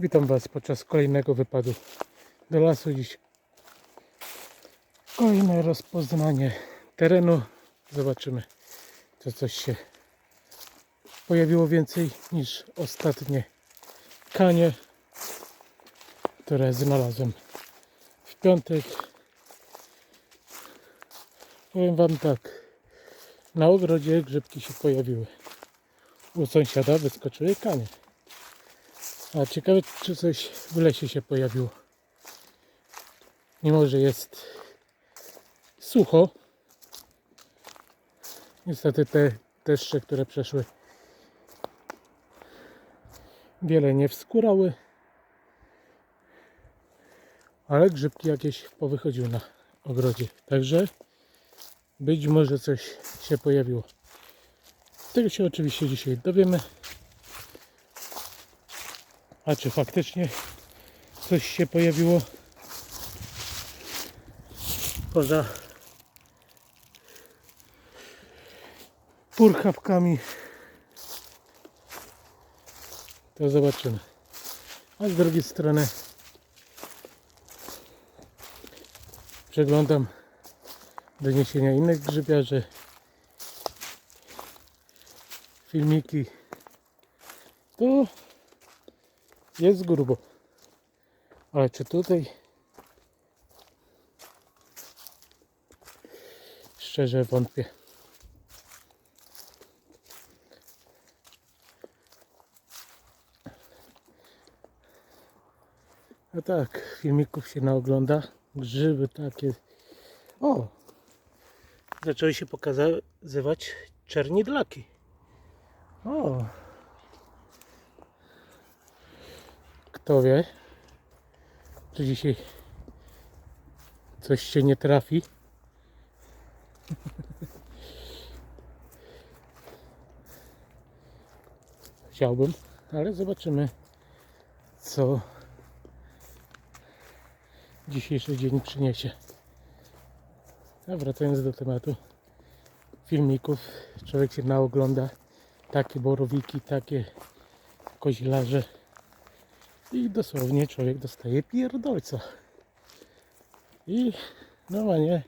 Witam Was podczas kolejnego wypadu do lasu. Dziś kolejne rozpoznanie terenu. Zobaczymy, czy coś się pojawiło więcej niż ostatnie kanie, które znalazłem w piątek. Powiem Wam tak, na ogrodzie grzybki się pojawiły. U sąsiada wyskoczyły kanie. A ciekawe, czy coś w lesie się pojawiło. Mimo, że jest sucho. Niestety te deszcze, które przeszły, wiele nie wskórały. Ale grzybki jakieś powychodziły na ogrodzie. Także być może coś się pojawiło. Tego się oczywiście dzisiaj dowiemy. A czy faktycznie coś się pojawiło poza purchawkami? To zobaczymy. A z drugiej strony przeglądam doniesienia innych grzybiarzy, filmiki. To jest grubo. Ale czy tutaj szczerze wątpię. No tak, filmików się naogląda. Grzyby takie. O! Zaczęły się pokazywać czernidlaki. O! Kto wie, czy dzisiaj coś się nie trafi. Chciałbym, ale zobaczymy, co dzisiejszy dzień przyniesie. A wracając do tematu filmików, człowiek się naogląda takie borowiki, takie kozilarze. I dosłownie człowiek dostaje pierdolca. I normalnie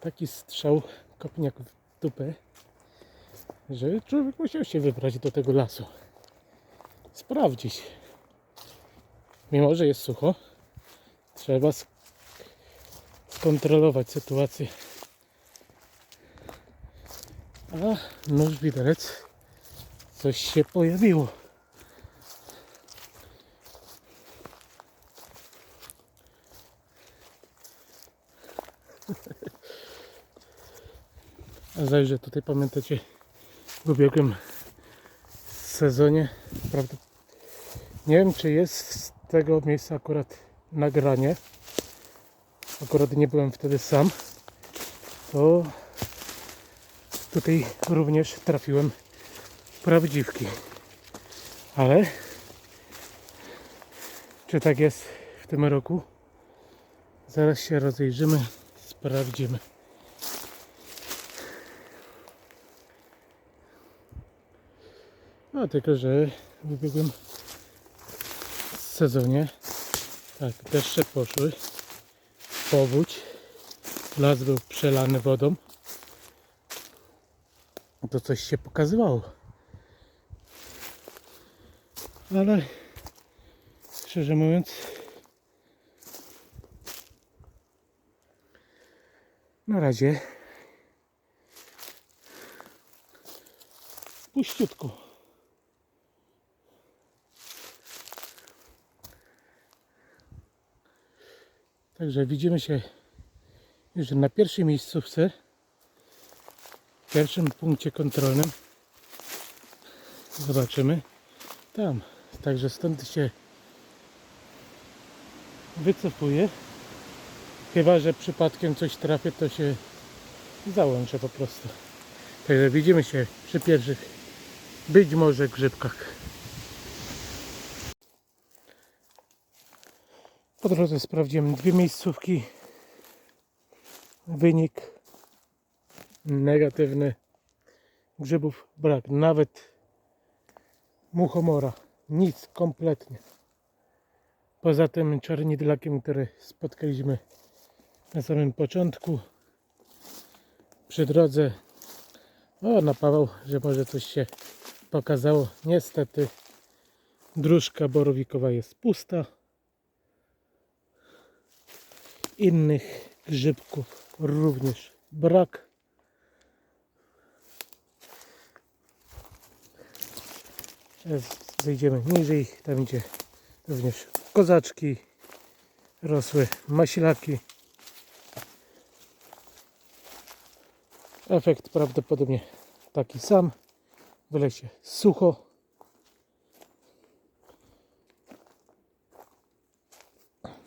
taki strzał kopniak w dupę, że człowiek musiał się wybrać do tego lasu. Sprawdzić. Mimo, że jest sucho, trzeba sk- skontrolować sytuację. A nóż widelec coś się pojawiło. Zajrzę tutaj, pamiętacie, w ubiegłym sezonie, prawda? Nie wiem, czy jest z tego miejsca akurat nagranie. Akurat nie byłem wtedy sam. To tutaj również trafiłem prawdziwki. Ale czy tak jest w tym roku? Zaraz się rozejrzymy, sprawdzimy. No tylko, że w ubiegłym sezonie tak, deszcze poszły, powódź, las był przelany wodą, to coś się pokazywało. Ale szczerze mówiąc, na razie puściutko. Także widzimy się już na pierwszej miejscówce, w pierwszym punkcie kontrolnym. Zobaczymy tam. Także stąd się wycofuję. Chyba, że przypadkiem coś trafię, to się załączę po prostu. Także widzimy się przy pierwszych, być może grzybkach. Po drodze sprawdziłem dwie miejscówki. Wynik negatywny. Grzybów brak. Nawet muchomora. Nic, kompletnie. Poza tym czarnidlakiem, który spotkaliśmy na samym początku. Przy drodze. O, napawał, że może coś się pokazało. Niestety dróżka borowikowa jest pusta. Innych grzybków również brak. Zejdziemy niżej, tam gdzie również kozaczki rosły, maślaki. Efekt prawdopodobnie taki sam. W lesie sucho.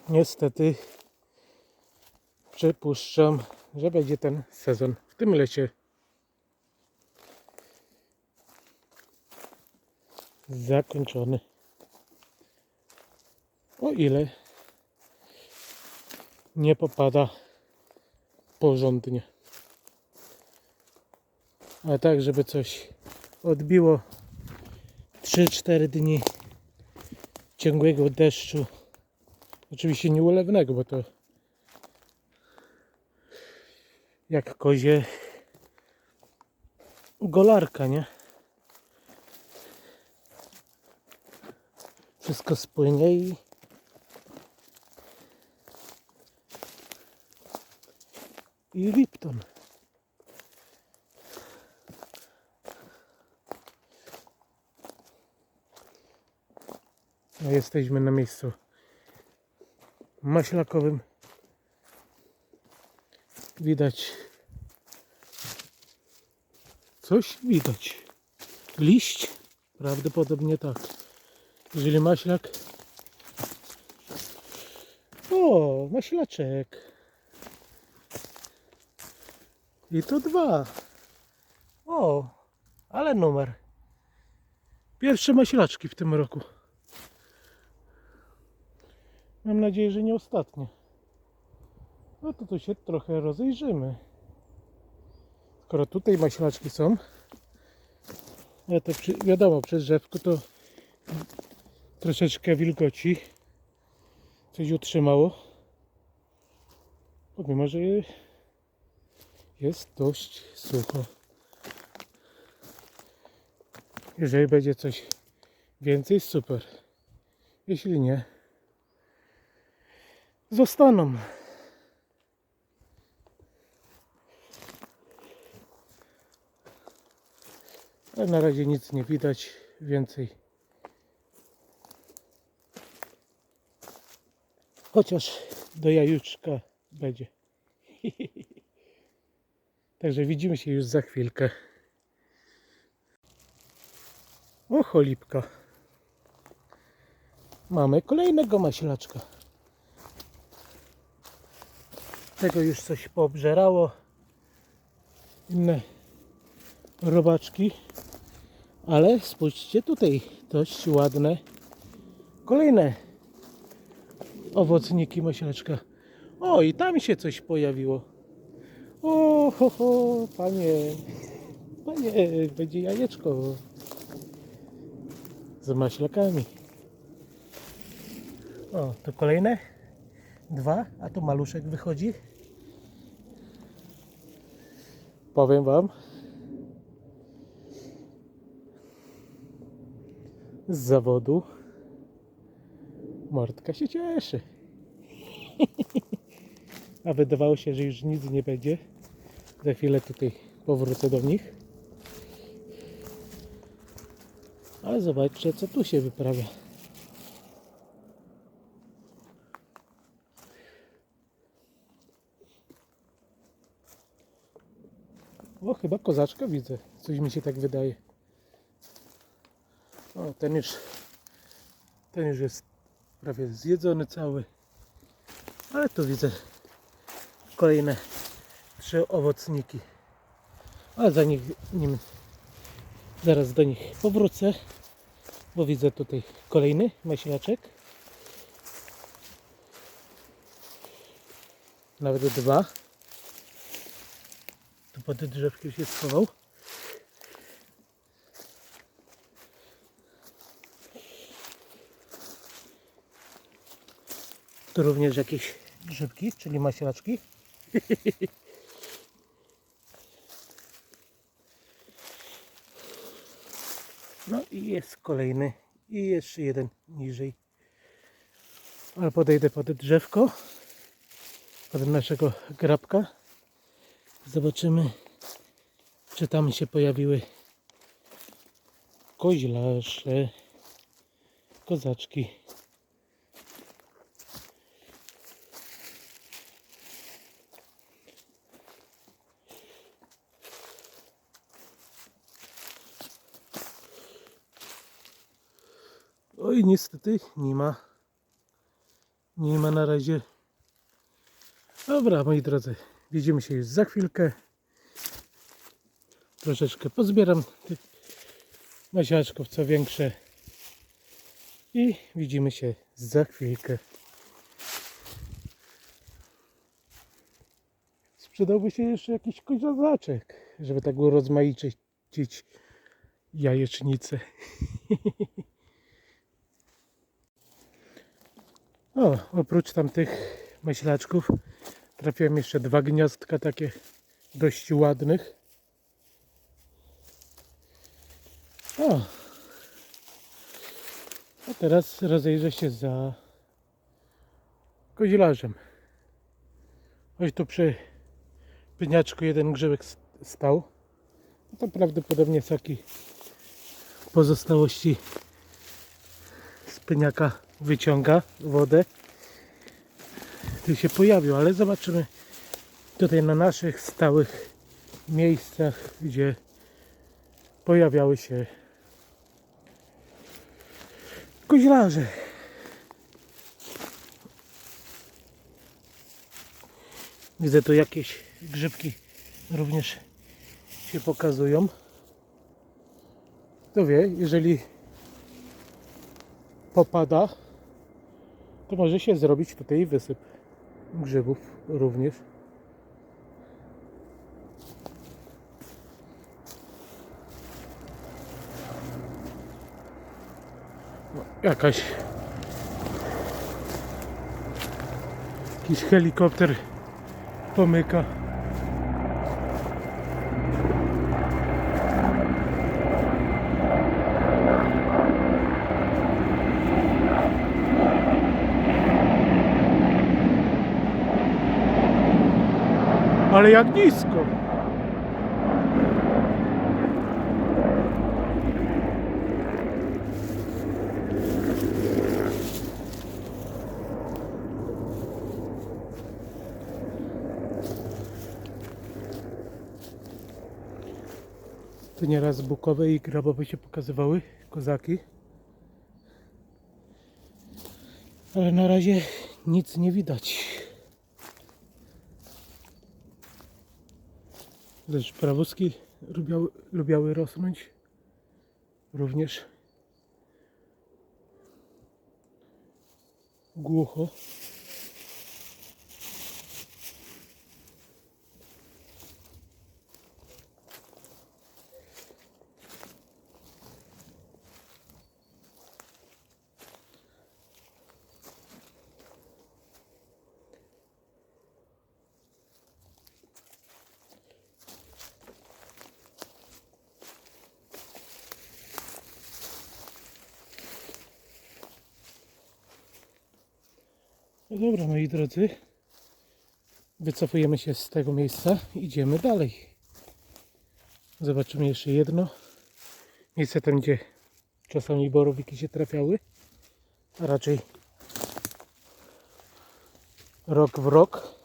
Niestety przypuszczam, że będzie ten sezon w tym lesie zakończony. O ile nie popada porządnie. A tak, żeby coś odbiło 3-4 dni ciągłego deszczu. Oczywiście nieulewnego, bo to jak kozie golarka, nie? Wszystko spłynie i i Lipton. No jesteśmy na miejscu maślakowym. Widać coś widać. Liść? Prawdopodobnie tak. Jeżeli maślak. O, maślaczek. I to dwa. O, ale numer. Pierwsze maślaczki w tym roku. Mam nadzieję, że nie ostatnie. No to tu się trochę rozejrzymy. Skoro tutaj maślaczki są, ja to przy, wiadomo, przez drzewko to troszeczkę wilgoci coś utrzymało. Pomimo, że jest dość sucho. Jeżeli będzie coś więcej, super. Jeśli nie, zostaną. Na razie nic nie widać więcej. Chociaż do jajuczka będzie. Także widzimy się już za chwilkę. O cholipka. Mamy kolejnego maślaczka. Tego już coś poobżerało. Inne robaczki. Ale spójrzcie tutaj, dość ładne. Kolejne owocniki maślaczka. O, i tam się coś pojawiło. O, ho, ho, panie, panie, będzie jajeczko z maślakami. O, to kolejne dwa, a to maluszek wychodzi. Powiem wam, z zawodu Mordka się cieszy. A wydawało się, że już nic nie będzie. Za chwilę tutaj powrócę do nich. Ale zobaczcie, co tu się wyprawia. O, chyba kozaczka widzę. Coś mi się tak wydaje. O, ten już, ten już jest prawie zjedzony cały. Ale tu widzę kolejne trzy owocniki. Ale za nich, nim zaraz do nich powrócę, bo widzę tutaj kolejny maślaczek. Nawet dwa. Tu pod drzewkiem się schował. Tu również jakieś grzybki, czyli maślaczki. No i jest kolejny i jeszcze jeden niżej. Ale podejdę pod drzewko, pod naszego grabka. Zobaczymy, czy tam się pojawiły koźlarze, kozaczki. Oj, niestety nie ma. Nie ma na razie. Dobra, moi drodzy, widzimy się już za chwilkę. Troszeczkę pozbieram tych masiaczków, co większe. I widzimy się za chwilkę. Przydałby się jeszcze jakiś kozaczek, żeby tak urozmaicić jajecznicę. O, oprócz tamtych maślaczków trafiłem jeszcze dwa gniazdka takie dość ładnych. O! A teraz rozejrzę się za kozilarzem. Choć tu przy pniaczku jeden grzybek stał. No to prawdopodobnie saki pozostałości z pniaka wyciąga wodę. Tu się pojawił, ale zobaczymy tutaj na naszych stałych miejscach, gdzie pojawiały się koźlarze. Widzę tu jakieś grzybki również się pokazują. Kto wie, jeżeli popada, to może się zrobić tutaj wysyp grzybów również. No, jakaś jakiś helikopter pomyka. Ale jak nisko. Tu nieraz bukowe i grabowe się pokazywały, kozaki. Ale na razie nic nie widać. Lecz prawózki lubiały, lubiały rosnąć również głucho. No dobra, moi drodzy. Wycofujemy się z tego miejsca. Idziemy dalej. Zobaczymy jeszcze jedno. Miejsce tam, gdzie czasami borowiki się trafiały. A raczej rok w rok.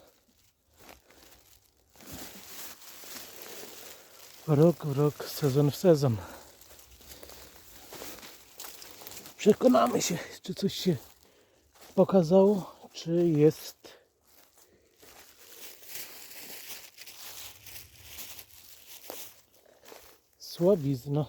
Rok w rok, sezon w sezon. Przekonamy się, czy coś się pokazało, czy jest słabizna.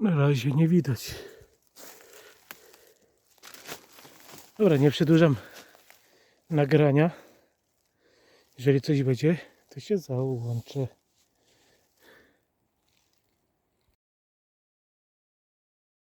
Na razie nie widać. Dobra, nie przedłużam nagrania. Jeżeli coś będzie, to się załączę.